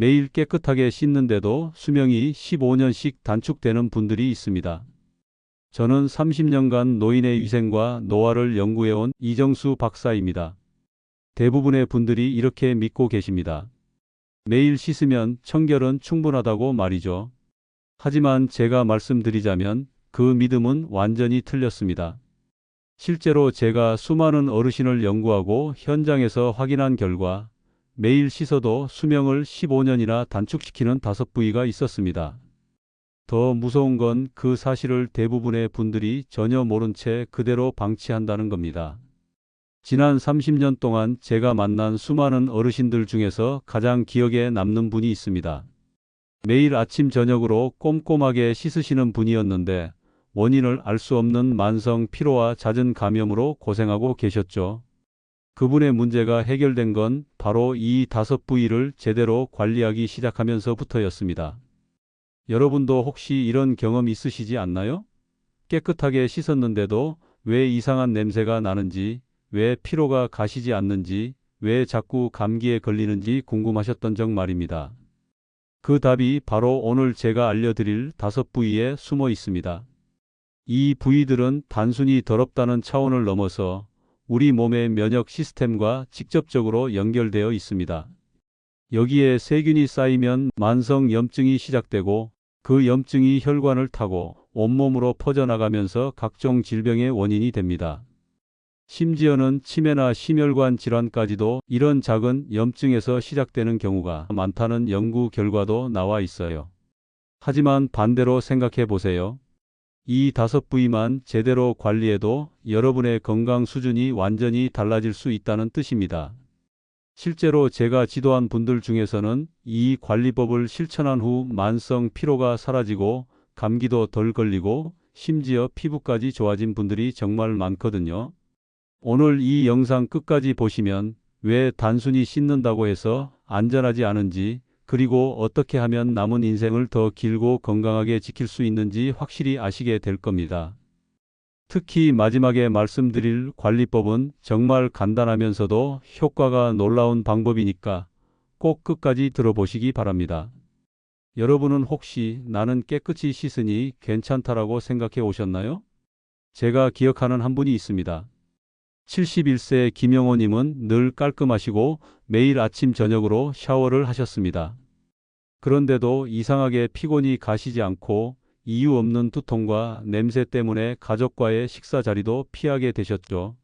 매일 깨끗하게 씻는데도 수명이 15년씩 단축되는 분들이 있습니다. 저는 30년간 노인의 위생과 노화를 연구해온 이정수 박사입니다. 대부분의 분들이 이렇게 믿고 계십니다. 매일 씻으면 청결은 충분하다고 말이죠. 하지만 제가 말씀드리자면 그 믿음은 완전히 틀렸습니다. 실제로 제가 수많은 어르신을 연구하고 현장에서 확인한 결과 매일 씻어도 수명을 15년이나 단축시키는 다섯 부위가 있었습니다. 더 무서운 건 그 사실을 대부분의 분들이 전혀 모른 채 그대로 방치한다는 겁니다. 지난 30년 동안 제가 만난 수많은 어르신들 중에서 가장 기억에 남는 분이 있습니다. 매일 아침 저녁으로 꼼꼼하게 씻으시는 분이었는데 원인을 알 수 없는 만성 피로와 잦은 감염으로 고생하고 계셨죠. 그분의 문제가 해결된 건 바로 이 다섯 부위를 제대로 관리하기 시작하면서부터였습니다. 여러분도 혹시 이런 경험 있으시지 않나요? 깨끗하게 씻었는데도 왜 이상한 냄새가 나는지, 왜 피로가 가시지 않는지, 왜 자꾸 감기에 걸리는지 궁금하셨던 적 말입니다. 그 답이 바로 오늘 제가 알려드릴 다섯 부위에 숨어 있습니다. 이 부위들은 단순히 더럽다는 차원을 넘어서 우리 몸의 면역 시스템과 직접적으로 연결되어 있습니다. 여기에 세균이 쌓이면 만성 염증이 시작되고 그 염증이 혈관을 타고 온몸으로 퍼져나가면서 각종 질병의 원인이 됩니다. 심지어는 치매나 심혈관 질환까지도 이런 작은 염증에서 시작되는 경우가 많다는 연구 결과도 나와 있어요. 하지만 반대로 생각해 보세요. 이 다섯 부위만 제대로 관리해도 여러분의 건강 수준이 완전히 달라질 수 있다는 뜻입니다. 실제로 제가 지도한 분들 중에서는 이 관리법을 실천한 후 만성 피로가 사라지고 감기도 덜 걸리고 심지어 피부까지 좋아진 분들이 정말 많거든요. 오늘 이 영상 끝까지 보시면 왜 단순히 씻는다고 해서 안전하지 않은지 그리고 어떻게 하면 남은 인생을 더 길고 건강하게 지킬 수 있는지 확실히 아시게 될 겁니다. 특히 마지막에 말씀드릴 관리법은 정말 간단하면서도 효과가 놀라운 방법이니까 꼭 끝까지 들어보시기 바랍니다. 여러분은 혹시 나는 깨끗이 씻으니 괜찮다라고 생각해 오셨나요? 제가 기억하는 한 분이 있습니다. 71세 김영호님은 늘 깔끔하시고 매일 아침 저녁으로 샤워를 하셨습니다. 그런데도 이상하게 피곤이 가시지 않고 이유 없는 두통과 냄새 때문에 가족과의 식사 자리도 피하게 되셨죠.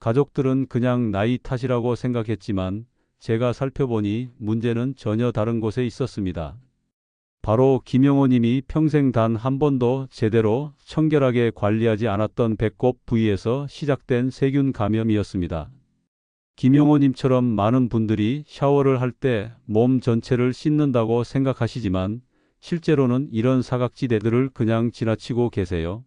가족들은 그냥 나이 탓이라고 생각했지만 제가 살펴보니 문제는 전혀 다른 곳에 있었습니다. 바로 김영호 님이 평생 단 한 번도 제대로 청결하게 관리하지 않았던 배꼽 부위에서 시작된 세균 감염이었습니다. 김영호 님처럼 많은 분들이 샤워를 할 때 몸 전체를 씻는다고 생각하시지만 실제로는 이런 사각지대들을 그냥 지나치고 계세요.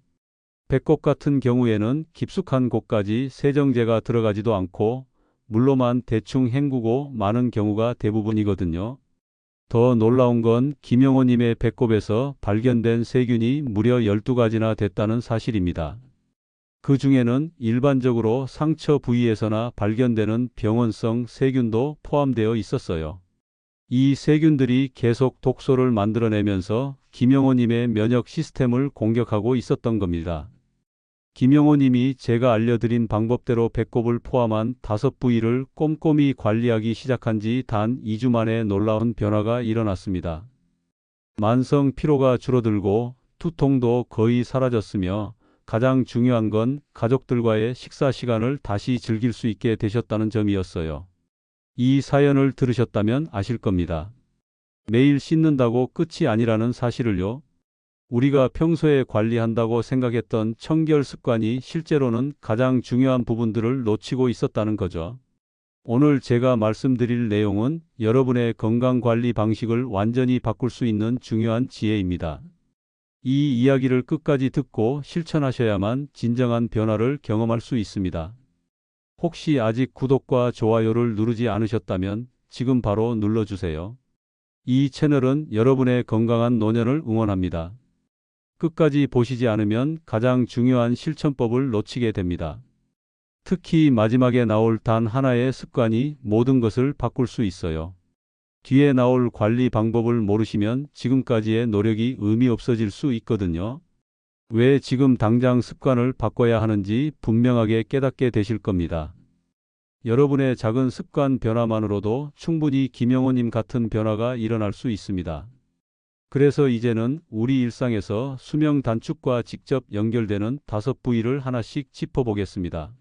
배꼽 같은 경우에는 깊숙한 곳까지 세정제가 들어가지도 않고 물로만 대충 헹구고 마는 경우가 대부분이거든요. 더 놀라운 건 김영호님의 배꼽에서 발견된 세균이 무려 12가지나 됐다는 사실입니다. 그 중에는 일반적으로 상처 부위에서나 발견되는 병원성 세균도 포함되어 있었어요. 이 세균들이 계속 독소를 만들어내면서 김영호님의 면역 시스템을 공격하고 있었던 겁니다. 김영호님이 제가 알려드린 방법대로 배꼽을 포함한 다섯 부위를 꼼꼼히 관리하기 시작한 지 단 2주 만에 놀라운 변화가 일어났습니다. 만성 피로가 줄어들고 두통도 거의 사라졌으며 가장 중요한 건 가족들과의 식사 시간을 다시 즐길 수 있게 되셨다는 점이었어요. 이 사연을 들으셨다면 아실 겁니다. 매일 씻는다고 끝이 아니라는 사실을요. 우리가 평소에 관리한다고 생각했던 청결 습관이 실제로는 가장 중요한 부분들을 놓치고 있었다는 거죠. 오늘 제가 말씀드릴 내용은 여러분의 건강 관리 방식을 완전히 바꿀 수 있는 중요한 지혜입니다. 이 이야기를 끝까지 듣고 실천하셔야만 진정한 변화를 경험할 수 있습니다. 혹시 아직 구독과 좋아요를 누르지 않으셨다면 지금 바로 눌러주세요. 이 채널은 여러분의 건강한 노년을 응원합니다. 끝까지 보시지 않으면 가장 중요한 실천법을 놓치게 됩니다. 특히 마지막에 나올 단 하나의 습관이 모든 것을 바꿀 수 있어요. 뒤에 나올 관리 방법을 모르시면 지금까지의 노력이 의미 없어질 수 있거든요. 왜 지금 당장 습관을 바꿔야 하는지 분명하게 깨닫게 되실 겁니다. 여러분의 작은 습관 변화만으로도 충분히 김영호님 같은 변화가 일어날 수 있습니다. 그래서 이제는 우리 일상에서 수명 단축과 직접 연결되는 다섯 부위를 하나씩 짚어보겠습니다.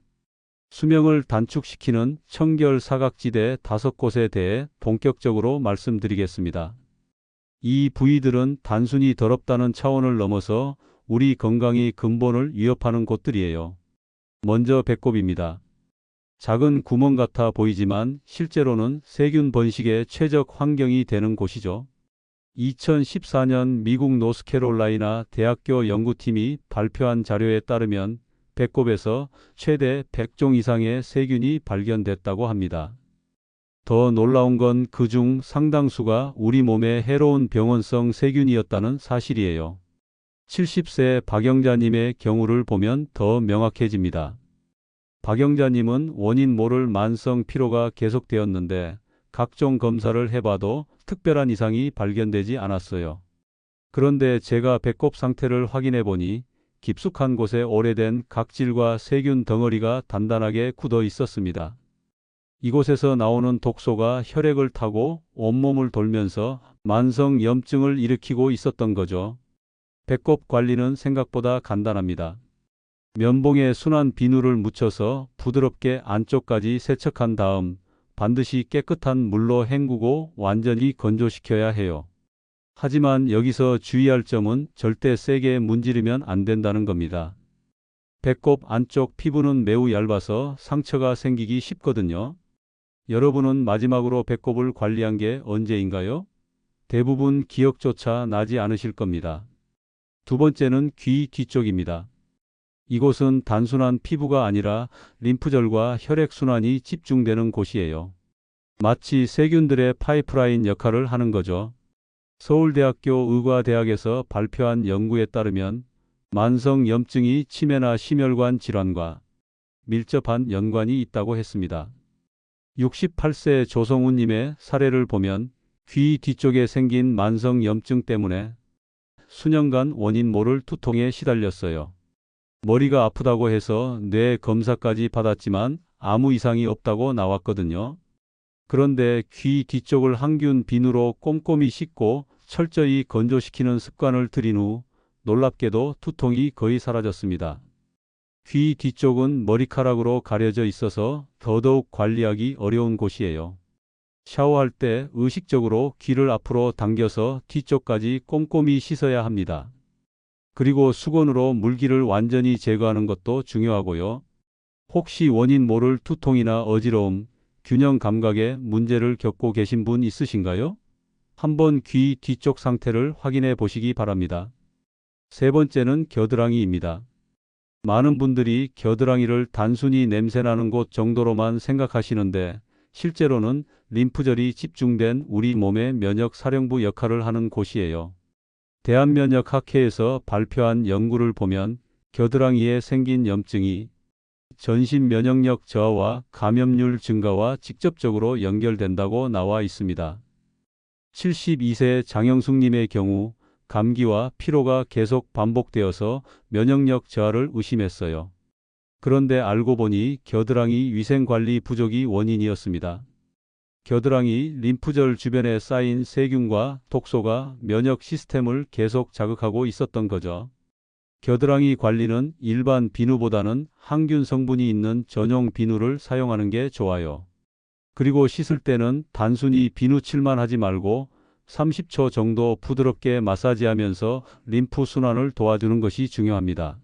수명을 단축시키는 청결 사각지대 다섯 곳에 대해 본격적으로 말씀드리겠습니다. 이 부위들은 단순히 더럽다는 차원을 넘어서 우리 건강이 근본을 위협하는 곳들이에요. 먼저 배꼽입니다. 작은 구멍 같아 보이지만 실제로는 세균 번식의 최적 환경이 되는 곳이죠. 2014년 미국 노스캐롤라이나 대학교 연구팀이 발표한 자료에 따르면 배꼽에서 최대 100종 이상의 세균이 발견됐다고 합니다. 더 놀라운 건 그 중 상당수가 우리 몸에 해로운 병원성 세균이었다는 사실이에요. 70세 박영자님의 경우를 보면 더 명확해집니다. 박영자님은 원인 모를 만성 피로가 계속되었는데 각종 검사를 해봐도 특별한 이상이 발견되지 않았어요. 그런데 제가 배꼽 상태를 확인해 보니 깊숙한 곳에 오래된 각질과 세균 덩어리가 단단하게 굳어 있었습니다. 이곳에서 나오는 독소가 혈액을 타고 온몸을 돌면서 만성 염증을 일으키고 있었던 거죠. 배꼽 관리는 생각보다 간단합니다. 면봉에 순한 비누를 묻혀서 부드럽게 안쪽까지 세척한 다음 반드시 깨끗한 물로 헹구고 완전히 건조시켜야 해요. 하지만 여기서 주의할 점은 절대 세게 문지르면 안 된다는 겁니다. 배꼽 안쪽 피부는 매우 얇아서 상처가 생기기 쉽거든요. 여러분은 마지막으로 배꼽을 관리한 게 언제인가요? 대부분 기억조차 나지 않으실 겁니다. 두 번째는 귀 뒤쪽입니다. 이곳은 단순한 피부가 아니라 림프절과 혈액순환이 집중되는 곳이에요. 마치 세균들의 파이프라인 역할을 하는 거죠. 서울대학교 의과대학에서 발표한 연구에 따르면 만성 염증이 치매나 심혈관 질환과 밀접한 연관이 있다고 했습니다. 68세 조성우님의 사례를 보면 귀 뒤쪽에 생긴 만성 염증 때문에 수년간 원인 모를 투통에 시달렸어요. 머리가 아프다고 해서 뇌 검사까지 받았지만 아무 이상이 없다고 나왔거든요. 그런데 귀 뒤쪽을 항균 비누로 꼼꼼히 씻고 철저히 건조시키는 습관을 들인 후 놀랍게도 투통이 거의 사라졌습니다. 귀 뒤쪽은 머리카락으로 가려져 있어서 더더욱 관리하기 어려운 곳이에요. 샤워할 때 의식적으로 귀를 앞으로 당겨서 뒤쪽까지 꼼꼼히 씻어야 합니다. 그리고 수건으로 물기를 완전히 제거하는 것도 중요하고요. 혹시 원인 모를 투통이나 어지러움, 균형 감각에 문제를 겪고 계신 분 있으신가요? 한번 귀 뒤쪽 상태를 확인해 보시기 바랍니다. 세 번째는 겨드랑이입니다. 많은 분들이 겨드랑이를 단순히 냄새나는 곳 정도로만 생각하시는데 실제로는 림프절이 집중된 우리 몸의 면역 사령부 역할을 하는 곳이에요. 대한면역학회에서 발표한 연구를 보면 겨드랑이에 생긴 염증이 전신 면역력 저하와 감염률 증가와 직접적으로 연결된다고 나와 있습니다. 72세 장영숙님의 경우 감기와 피로가 계속 반복되어서 면역력 저하를 의심했어요. 그런데 알고 보니 겨드랑이 위생관리 부족이 원인이었습니다. 겨드랑이 림프절 주변에 쌓인 세균과 독소가 면역 시스템을 계속 자극하고 있었던 거죠. 겨드랑이 관리는 일반 비누보다는 항균 성분이 있는 전용 비누를 사용하는 게 좋아요. 그리고 씻을 때는 단순히 비누칠만 하지 말고 30초 정도 부드럽게 마사지하면서 림프 순환을 도와주는 것이 중요합니다.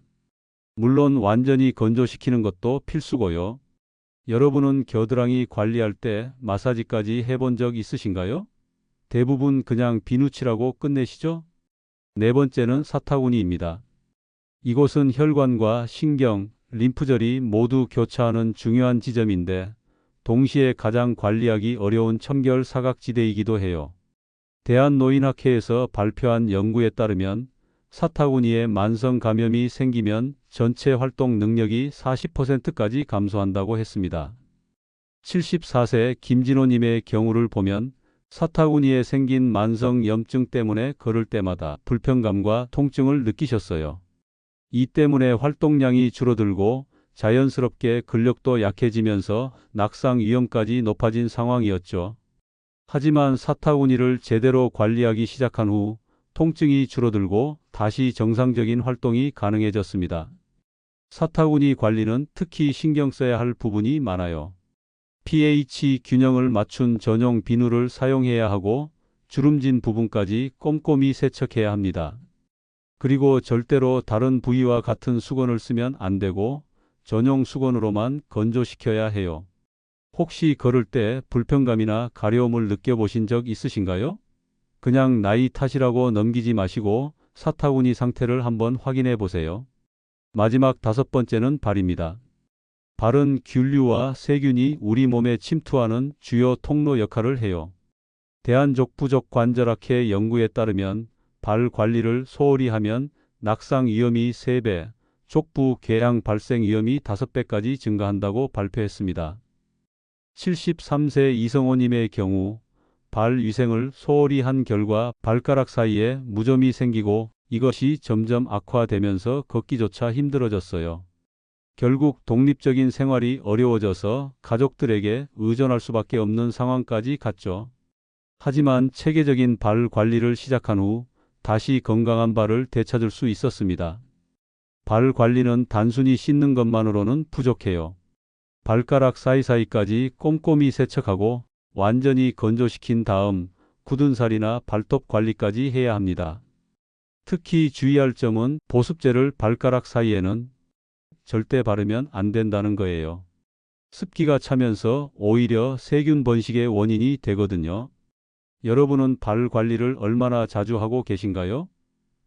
물론 완전히 건조시키는 것도 필수고요. 여러분은 겨드랑이 관리할 때 마사지까지 해본 적 있으신가요? 대부분 그냥 비누칠하고 끝내시죠? 네 번째는 사타구니입니다. 이곳은 혈관과 신경, 림프절이 모두 교차하는 중요한 지점인데 동시에 가장 관리하기 어려운 청결 사각지대이기도 해요. 대한노인학회에서 발표한 연구에 따르면 사타구니에 만성 감염이 생기면 전체 활동 능력이 40%까지 감소한다고 했습니다. 74세 김진호님의 경우를 보면 사타구니에 생긴 만성 염증 때문에 걸을 때마다 불편감과 통증을 느끼셨어요. 이 때문에 활동량이 줄어들고 자연스럽게 근력도 약해지면서 낙상 위험까지 높아진 상황이었죠. 하지만 사타구니를 제대로 관리하기 시작한 후 통증이 줄어들고 다시 정상적인 활동이 가능해졌습니다. 사타구니 관리는 특히 신경 써야 할 부분이 많아요. pH 균형을 맞춘 전용 비누를 사용해야 하고 주름진 부분까지 꼼꼼히 세척해야 합니다. 그리고 절대로 다른 부위와 같은 수건을 쓰면 안 되고 전용 수건으로만 건조시켜야 해요. 혹시 걸을 때 불편감이나 가려움을 느껴보신 적 있으신가요? 그냥 나이 탓이라고 넘기지 마시고 사타구니 상태를 한번 확인해 보세요. 마지막 다섯 번째는 발입니다. 발은 균류와 세균이 우리 몸에 침투하는 주요 통로 역할을 해요. 대한족부족 관절학회 연구에 따르면 발 관리를 소홀히 하면 낙상 위험이 3배, 족부 궤양 발생 위험이 5배까지 증가한다고 발표했습니다. 73세 이성호님의 경우 발 위생을 소홀히 한 결과 발가락 사이에 무좀이 생기고 이것이 점점 악화되면서 걷기조차 힘들어졌어요. 결국 독립적인 생활이 어려워져서 가족들에게 의존할 수밖에 없는 상황까지 갔죠. 하지만 체계적인 발 관리를 시작한 후 다시 건강한 발을 되찾을 수 있었습니다. 발 관리는 단순히 씻는 것만으로는 부족해요. 발가락 사이사이까지 꼼꼼히 세척하고 완전히 건조시킨 다음 굳은 살이나 발톱 관리까지 해야 합니다. 특히 주의할 점은 보습제를 발가락 사이에는 절대 바르면 안 된다는 거예요. 습기가 차면서 오히려 세균 번식의 원인이 되거든요. 여러분은 발 관리를 얼마나 자주 하고 계신가요?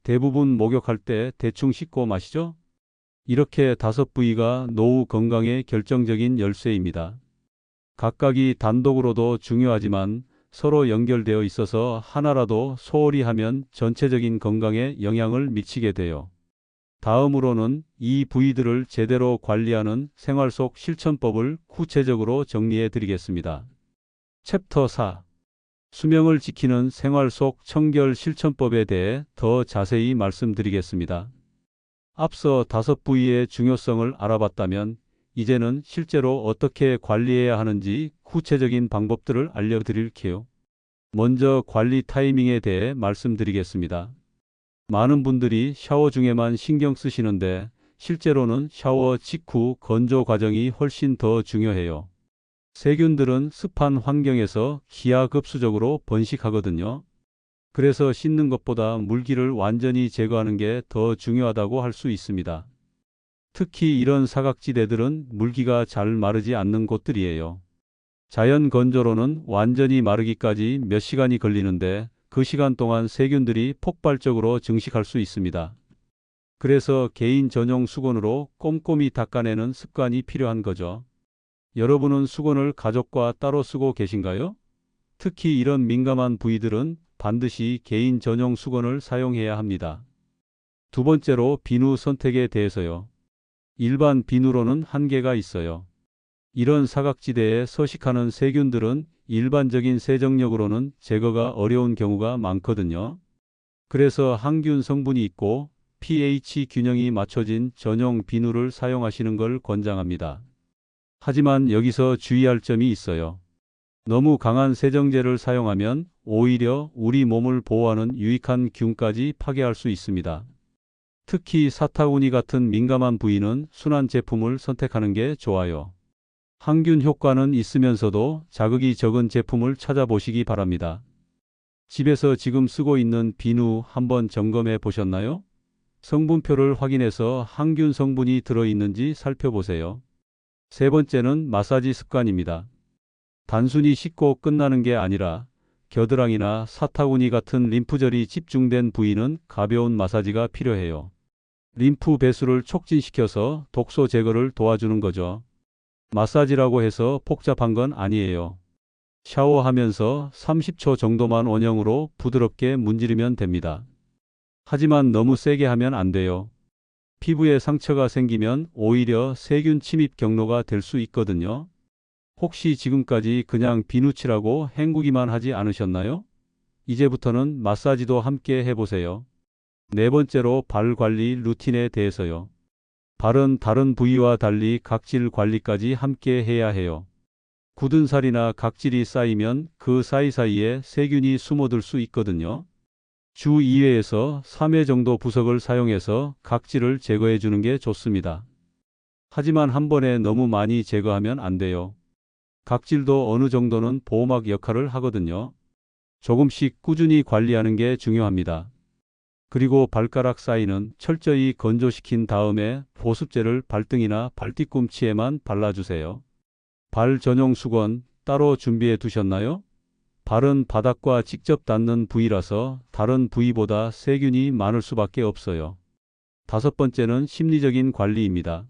대부분 목욕할 때 대충 씻고 마시죠? 이렇게 다섯 부위가 노후 건강의 결정적인 열쇠입니다. 각각이 단독으로도 중요하지만 서로 연결되어 있어서 하나라도 소홀히 하면 전체적인 건강에 영향을 미치게 돼요. 다음으로는 이 부위들을 제대로 관리하는 생활 속 실천법을 구체적으로 정리해 드리겠습니다. 챕터 4 수명을 지키는 생활 속 청결 실천법에 대해 더 자세히 말씀드리겠습니다. 앞서 다섯 부위의 중요성을 알아봤다면 이제는 실제로 어떻게 관리해야 하는지 구체적인 방법들을 알려드릴게요. 먼저 관리 타이밍에 대해 말씀드리겠습니다. 많은 분들이 샤워 중에만 신경 쓰시는데 실제로는 샤워 직후 건조 과정이 훨씬 더 중요해요. 세균들은 습한 환경에서 기하급수적으로 번식하거든요. 그래서 씻는 것보다 물기를 완전히 제거하는 게 더 중요하다고 할 수 있습니다. 특히 이런 사각지대들은 물기가 잘 마르지 않는 곳들이에요. 자연 건조로는 완전히 마르기까지 몇 시간이 걸리는데 그 시간 동안 세균들이 폭발적으로 증식할 수 있습니다. 그래서 개인 전용 수건으로 꼼꼼히 닦아내는 습관이 필요한 거죠. 여러분은 수건을 가족과 따로 쓰고 계신가요? 특히 이런 민감한 부위들은 반드시 개인 전용 수건을 사용해야 합니다. 두 번째로 비누 선택에 대해서요. 일반 비누로는 한계가 있어요. 이런 사각지대에 서식하는 세균들은 일반적인 세정력으로는 제거가 어려운 경우가 많거든요. 그래서 항균 성분이 있고 pH 균형이 맞춰진 전용 비누를 사용하시는 걸 권장합니다. 하지만 여기서 주의할 점이 있어요. 너무 강한 세정제를 사용하면 오히려 우리 몸을 보호하는 유익한 균까지 파괴할 수 있습니다. 특히 사타구니 같은 민감한 부위는 순한 제품을 선택하는 게 좋아요. 항균 효과는 있으면서도 자극이 적은 제품을 찾아보시기 바랍니다. 집에서 지금 쓰고 있는 비누 한번 점검해 보셨나요? 성분표를 확인해서 항균 성분이 들어있는지 살펴보세요. 세 번째는 마사지 습관입니다. 단순히 씻고 끝나는 게 아니라 겨드랑이나 사타구니 같은 림프절이 집중된 부위는 가벼운 마사지가 필요해요. 림프 배수를 촉진시켜서 독소 제거를 도와주는 거죠. 마사지라고 해서 복잡한 건 아니에요. 샤워하면서 30초 정도만 원형으로 부드럽게 문지르면 됩니다. 하지만 너무 세게 하면 안 돼요. 피부에 상처가 생기면 오히려 세균 침입 경로가 될 수 있거든요. 혹시 지금까지 그냥 비누칠하고 헹구기만 하지 않으셨나요? 이제부터는 마사지도 함께 해보세요. 네 번째로 발 관리 루틴에 대해서요. 발은 다른 부위와 달리 각질 관리까지 함께 해야 해요. 굳은 살이나 각질이 쌓이면 그 사이사이에 세균이 숨어들 수 있거든요. 주 2회에서 3회 정도 부석을 사용해서 각질을 제거해 주는 게 좋습니다. 하지만 한 번에 너무 많이 제거하면 안 돼요. 각질도 어느 정도는 보호막 역할을 하거든요. 조금씩 꾸준히 관리하는 게 중요합니다. 그리고 발가락 사이는 철저히 건조시킨 다음에 보습제를 발등이나 발뒤꿈치에만 발라주세요. 발 전용 수건 따로 준비해 두셨나요? 발은 바닥과 직접 닿는 부위라서 다른 부위보다 세균이 많을 수밖에 없어요. 다섯 번째는 심리적인 관리입니다.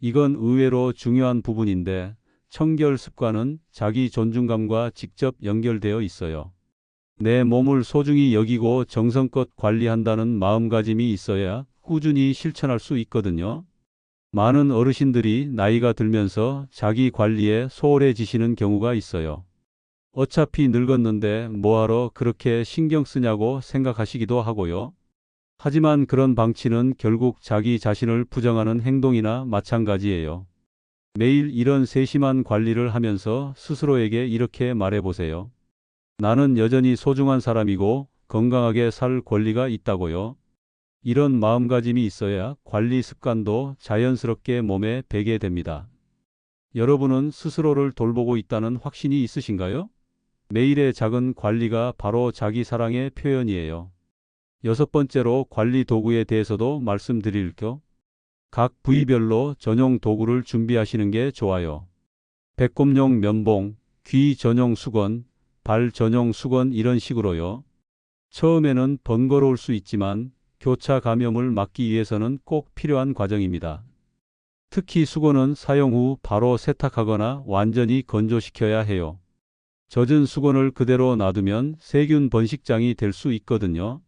이건 의외로 중요한 부분인데 청결 습관은 자기 존중감과 직접 연결되어 있어요. 내 몸을 소중히 여기고 정성껏 관리한다는 마음가짐이 있어야 꾸준히 실천할 수 있거든요. 많은 어르신들이 나이가 들면서 자기 관리에 소홀해지시는 경우가 있어요. 어차피 늙었는데 뭐하러 그렇게 신경 쓰냐고 생각하시기도 하고요. 하지만 그런 방치는 결국 자기 자신을 부정하는 행동이나 마찬가지예요. 매일 이런 세심한 관리를 하면서 스스로에게 이렇게 말해보세요. 나는 여전히 소중한 사람이고 건강하게 살 권리가 있다고요. 이런 마음가짐이 있어야 관리 습관도 자연스럽게 몸에 배게 됩니다. 여러분은 스스로를 돌보고 있다는 확신이 있으신가요? 매일의 작은 관리가 바로 자기 사랑의 표현이에요. 여섯 번째로 관리 도구에 대해서도 말씀드릴 겸각 부위별로 전용 도구를 준비하시는 게 좋아요. 배꼽용 면봉, 귀 전용 수건, 발 전용 수건 이런 식으로요. 처음에는 번거로울 수 있지만 교차 감염을 막기 위해서는 꼭 필요한 과정입니다. 특히 수건은 사용 후 바로 세탁하거나 완전히 건조시켜야 해요. 젖은 수건을 그대로 놔두면 세균 번식장이 될 수 있거든요.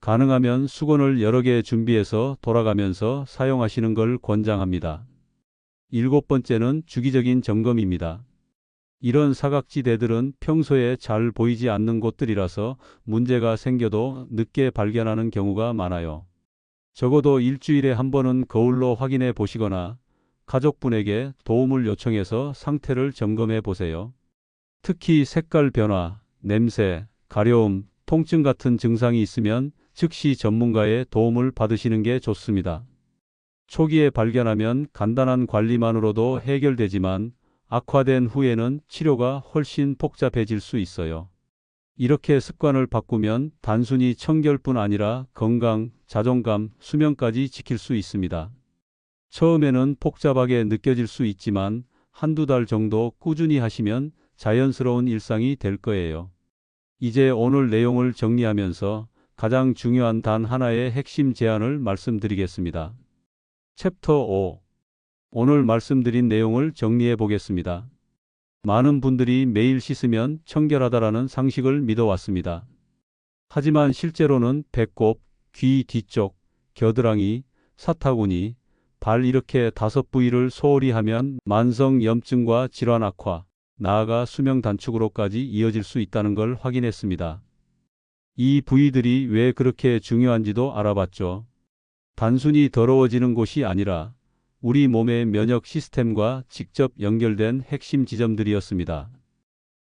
가능하면 수건을 여러 개 준비해서 돌아가면서 사용하시는 걸 권장합니다. 일곱 번째는 주기적인 점검입니다. 이런 사각지대들은 평소에 잘 보이지 않는 곳들이라서 문제가 생겨도 늦게 발견하는 경우가 많아요. 적어도 일주일에 한 번은 거울로 확인해 보시거나 가족분에게 도움을 요청해서 상태를 점검해 보세요. 특히 색깔 변화, 냄새, 가려움, 통증 같은 증상이 있으면 즉시 전문가의 도움을 받으시는 게 좋습니다. 초기에 발견하면 간단한 관리만으로도 해결되지만 악화된 후에는 치료가 훨씬 복잡해질 수 있어요. 이렇게 습관을 바꾸면 단순히 청결뿐 아니라 건강, 자존감, 수명까지 지킬 수 있습니다. 처음에는 복잡하게 느껴질 수 있지만 한두 달 정도 꾸준히 하시면 자연스러운 일상이 될 거예요. 이제 오늘 내용을 정리하면서 가장 중요한 단 하나의 핵심 제안을 말씀드리겠습니다. 챕터 5 오늘 말씀드린 내용을 정리해 보겠습니다. 많은 분들이 매일 씻으면 청결하다라는 상식을 믿어왔습니다. 하지만 실제로는 배꼽, 귀 뒤쪽, 겨드랑이, 사타구니, 발 이렇게 다섯 부위를 소홀히 하면 만성 염증과 질환 악화, 나아가 수명 단축으로까지 이어질 수 있다는 걸 확인했습니다. 이 부위들이 왜 그렇게 중요한지도 알아봤죠. 단순히 더러워지는 곳이 아니라 우리 몸의 면역 시스템과 직접 연결된 핵심 지점들이었습니다.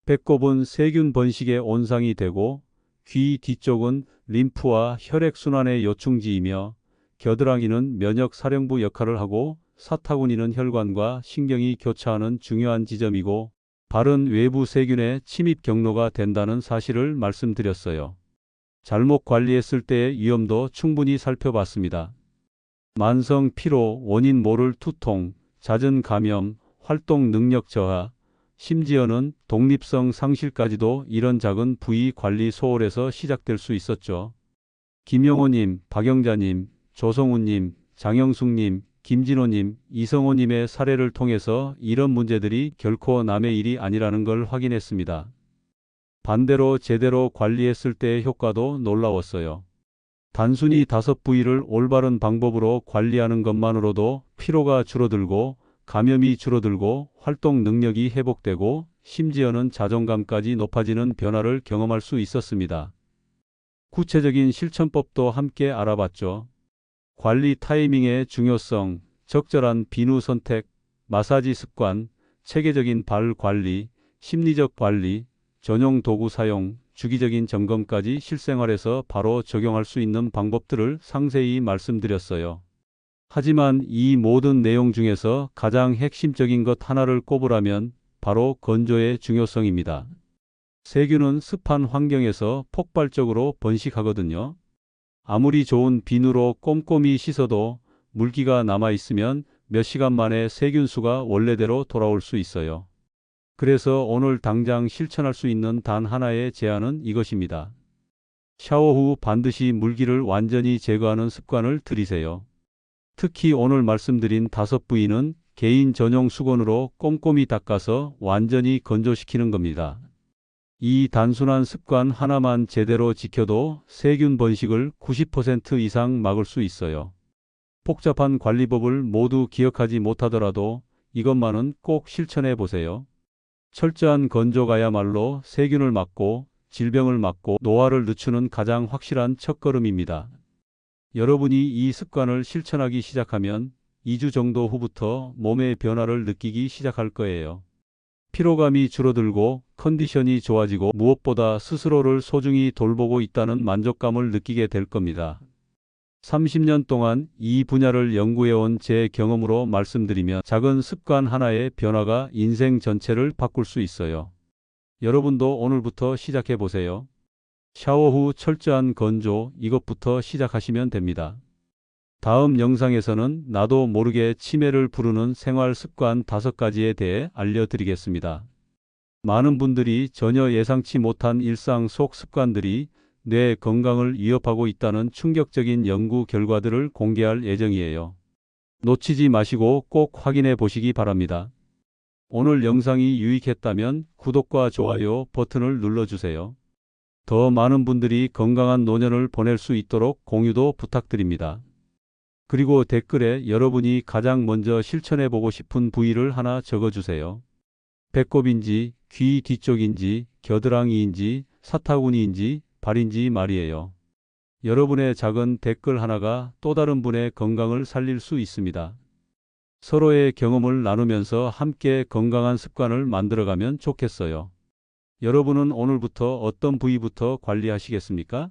배꼽은 세균 번식의 온상이 되고 귀 뒤쪽은 림프와 혈액순환의 요충지이며 겨드랑이는 면역 사령부 역할을 하고 사타구니는 혈관과 신경이 교차하는 중요한 지점이고 발은 외부 세균의 침입 경로가 된다는 사실을 말씀드렸어요. 잘못 관리했을 때의 위험도 충분히 살펴봤습니다. 만성 피로, 원인 모를 투통, 잦은 감염, 활동 능력 저하, 심지어는 독립성 상실까지도 이런 작은 부위 관리 소홀에서 시작될 수 있었죠. 김영호님, 박영자님, 조성우님, 장영숙님, 김진호님, 이성호님의 사례를 통해서 이런 문제들이 결코 남의 일이 아니라는 걸 확인했습니다. 반대로 제대로 관리했을 때의 효과도 놀라웠어요. 단순히 다섯 부위를 올바른 방법으로 관리하는 것만으로도 피로가 줄어들고 감염이 줄어들고 활동 능력이 회복되고 심지어는 자존감까지 높아지는 변화를 경험할 수 있었습니다. 구체적인 실천법도 함께 알아봤죠. 관리 타이밍의 중요성, 적절한 비누 선택, 마사지 습관, 체계적인 발 관리, 심리적 관리, 전용 도구 사용, 주기적인 점검까지 실생활에서 바로 적용할 수 있는 방법들을 상세히 말씀드렸어요. 하지만 이 모든 내용 중에서 가장 핵심적인 것 하나를 꼽으라면 바로 건조의 중요성입니다. 세균은 습한 환경에서 폭발적으로 번식하거든요. 아무리 좋은 비누로 꼼꼼히 씻어도 물기가 남아 있으면 몇 시간 만에 세균수가 원래대로 돌아올 수 있어요. 그래서 오늘 당장 실천할 수 있는 단 하나의 제안은 이것입니다. 샤워 후 반드시 물기를 완전히 제거하는 습관을 들이세요. 특히 오늘 말씀드린 다섯 부위는 개인 전용 수건으로 꼼꼼히 닦아서 완전히 건조시키는 겁니다. 이 단순한 습관 하나만 제대로 지켜도 세균 번식을 90% 이상 막을 수 있어요. 복잡한 관리법을 모두 기억하지 못하더라도 이것만은 꼭 실천해 보세요. 철저한 건조가야말로 세균을 막고 질병을 막고 노화를 늦추는 가장 확실한 첫걸음입니다. 여러분이 이 습관을 실천하기 시작하면 2주 정도 후부터 몸의 변화를 느끼기 시작할 거예요. 피로감이 줄어들고 컨디션이 좋아지고 무엇보다 스스로를 소중히 돌보고 있다는 만족감을 느끼게 될 겁니다. 30년 동안 이 분야를 연구해온 제 경험으로 말씀드리면 작은 습관 하나의 변화가 인생 전체를 바꿀 수 있어요. 여러분도 오늘부터 시작해 보세요. 샤워 후 철저한 건조 이것부터 시작하시면 됩니다. 다음 영상에서는 나도 모르게 치매를 부르는 생활 습관 다섯 가지에 대해 알려드리겠습니다. 많은 분들이 전혀 예상치 못한 일상 속 습관들이 뇌 건강을 위협하고 있다는 충격적인 연구 결과들을 공개할 예정이에요. 놓치지 마시고 꼭 확인해 보시기 바랍니다. 오늘 영상이 유익했다면 구독과 좋아요 버튼을 눌러주세요. 더 많은 분들이 건강한 노년을 보낼 수 있도록 공유도 부탁드립니다. 그리고 댓글에 여러분이 가장 먼저 실천해 보고 싶은 부위를 하나 적어주세요. 배꼽인지, 귀 뒤쪽인지, 겨드랑이인지, 사타구니인지, 발인지 말이에요. 여러분의 작은 댓글 하나가 또 다른 분의 건강을 살릴 수 있습니다. 서로의 경험을 나누면서 함께 건강한 습관을 만들어가면 좋겠어요. 여러분은 오늘부터 어떤 부위부터 관리하시겠습니까?